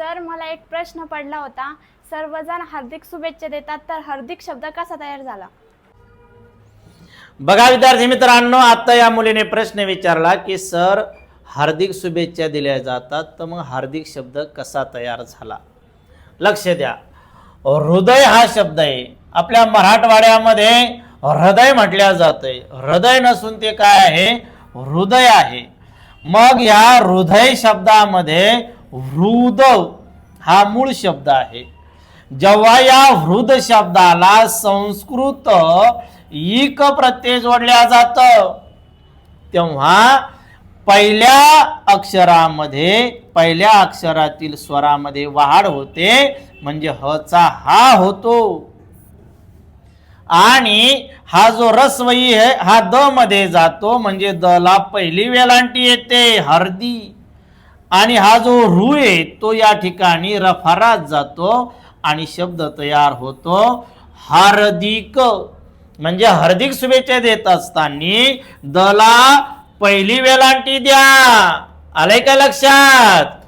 Sir मला एक प्रश्न पडला होता. सर्वजण हार्दिक शुभेच्छा देतात तर हार्दिक शब्द कसा तयार झाला? बघा विद्यार्थी मित्रांनो आता या मुलीने प्रश्न विचारला की सर हार्दिक शुभेच्छा दिल्या जातात तर मग हार्दिक शब्द कसा तयार झाला? लक्ष द्या. हृदय हा शब्द आहे. आपल्या मराठवाड्यामध्ये हृदय म्हटल्या जातंय. हृदय नसून ते काय आहे? हृदय आहे. मग या हृदय शब्दामध्ये हृद हा मूळ शब्द आहे. जेव्हा या हृद शब्दाला संस्कृत इक प्रत्यय जोडल्या जात तेव्हा पहिल्या अक्षरामध्ये पहिल्या अक्षरातील स्वरामध्ये वाढ होते म्हणजे हचा हा होतो. आणि हा जो रसवई आहे हा द मध्ये जातो म्हणजे द ला पहिली वेलांटी येते हर्दी. आणि हा जो रू आहे तो या ठिकाणी रफारात जातो आणि शब्द तयार होतो हार्दिक. म्हणजे हार्दिक शुभेच्छा देत असताना दला पहिली वेलांटी द्या. आलंय का लक्षात?